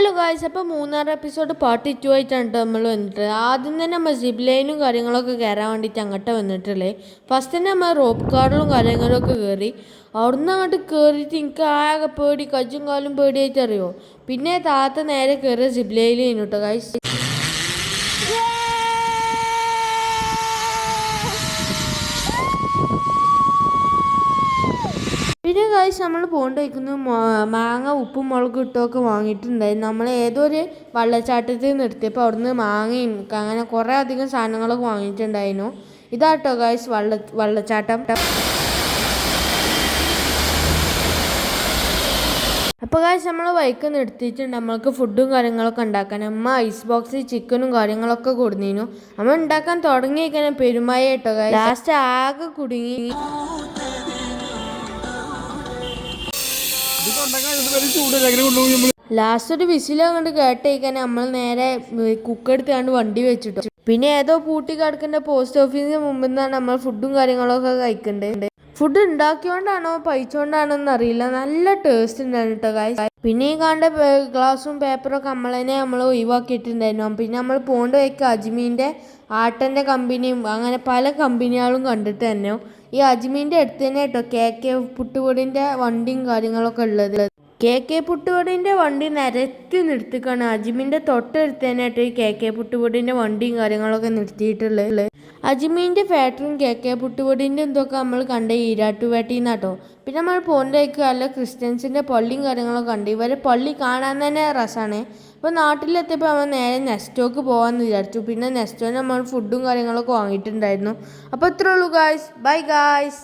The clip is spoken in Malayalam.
ഹലോ ഗായ്സ് അപ്പോൾ മൂന്നാർ എപ്പിസോഡ് പാർട്ട് ടു ആയിട്ടാണ് ട്ടോ നമ്മൾ വന്നിട്ട്. ആദ്യം തന്നെ നമ്മൾ സിബ് ലൈനും കാര്യങ്ങളൊക്കെ കയറാൻ വേണ്ടിയിട്ട് അങ്ങോട്ട് വന്നിട്ടുള്ളത് ഫസ്റ്റ് തന്നെ നമ്മൾ റോപ്പ് കാർഡിലും കാര്യങ്ങളൊക്കെ കയറി അവിടുന്ന് അങ്ങോട്ട് കയറിയിട്ട് എനിക്ക് ആകെ പേടി കജ്ജും കാലും പേടിയായിട്ട് അറിയുമോ പിന്നെ താത്ത നേരെ കയറിയ സിബ് ലൈനിൽ കേട്ടോ ഗായ്സ് പിന്നെ കാശ് നമ്മൾ പോകേണ്ട വയ്ക്കുന്നു മാങ്ങ ഉപ്പും മുളകും ഇട്ടൊക്കെ വാങ്ങിയിട്ടുണ്ടായിരുന്നു നമ്മൾ ഏതോ ഒരു വെള്ളച്ചാട്ടത്തിൽ നിർത്തിയപ്പോൾ അവിടുന്ന് മാങ്ങയും അങ്ങനെ കുറേ അധികം സാധനങ്ങളൊക്കെ വാങ്ങിയിട്ടുണ്ടായിരുന്നു. ഇതാട്ടോ കാശ് വള്ള വള്ളച്ചാട്ടം. അപ്പോൾ കാശ് നമ്മൾ വൈക്ക് നിർത്തിയിട്ടുണ്ട്. നമ്മൾക്ക് ഫുഡും കാര്യങ്ങളൊക്കെ ഉണ്ടാക്കാൻ. അമ്മ ഐസ് ബോക്സിൽ ചിക്കനും കാര്യങ്ങളൊക്കെ കൊടുന്നിരുന്നു. നമ്മൾ ഉണ്ടാക്കാൻ തുടങ്ങിയിരിക്കാൻ പെരുമായ കേട്ടോ ലാസ്റ്റ് ആകെ കുടുങ്ങി. ലാസ്റ്റ് ഒരു വിസിൽ അങ്ങോട്ട് കേട്ടേക്കാൻ നമ്മൾ നേരെ കുക്ക് എടുത്താണ്ട് വണ്ടി വെച്ചിട്ടു. പിന്നെ ഏതോ പൂട്ടി കിടക്കേണ്ട പോസ്റ്റ് ഓഫീസിന് മുമ്പിൽ നിന്നാണ് നമ്മൾ ഫുഡും കാര്യങ്ങളൊക്കെ കഴിക്കണ്ടേ. ഫുഡ് ഉണ്ടാക്കിയോണ്ടാണോ പഴിച്ചോണ്ടാണോ എന്നറിയില്ല നല്ല ടേസ്റ്റ് ഉണ്ടായിരുന്നു കേട്ടോ കായ് പിന്നെ ഈ കാണേണ്ട ഗ്ലാസും പേപ്പറൊക്കെ നമ്മളതിനെ നമ്മൾ ഒഴിവാക്കിയിട്ടുണ്ടായിരുന്നു. പിന്നെ നമ്മൾ പോകേണ്ട വയ്ക്കുക അജ്മീന്റെ ആട്ടന്റെ കമ്പനിയും അങ്ങനെ പല കമ്പനികളും കണ്ടിട്ട് തന്നെ ഈ അജ്മീന്റെ അടുത്ത് തന്നെ കേട്ടോ കെ കെ പുട്ടുപൊടിന്റെ വണ്ടിയും കാര്യങ്ങളൊക്കെ ഉള്ളത്. കെ കെ പുട്ടുപൊടിന്റെ വണ്ടി നിരത്തി നിർത്തിക്കാണ്. അജ്മീന്റെ തൊട്ടടുത്ത് തന്നെ ഈ കെ കെ പുട്ടുപൊടിന്റെ വണ്ടിയും കാര്യങ്ങളൊക്കെ നിർത്തിയിട്ടുള്ളത്. അജ്മീന്റെ ഫാക്ടറിയും കെ കെ പുട്ടുപൊടിന്റെ എന്തൊക്കെ നമ്മൾ കണ്ട ഈരാട്ടുപേട്ടയിൽ നിന്നാട്ടോ പിന്നെ നമ്മൾ പോകുന്നതായിരിക്കും അല്ല ക്രിസ്ത്യൻസിന്റെ പള്ളിയും കാര്യങ്ങളൊക്കെ കണ്ട്. ഇവരെ പള്ളി കാണാൻ തന്നെ രസമാണ് ഇപ്പോൾ നാട്ടിലെത്തിയപ്പോൾ നമ്മൾ നേരെ നെസ്റ്റോക്ക് പോകാമെന്ന് വിചാരിച്ചു. പിന്നെ നെസ്റ്റോന് നമ്മൾ ഫുഡും കാര്യങ്ങളൊക്കെ വാങ്ങിയിട്ടുണ്ടായിരുന്നു. അപ്പോൾ ഇത്രേ ഉള്ളൂ ഗായ്സ് ബൈ ഗായ്സ്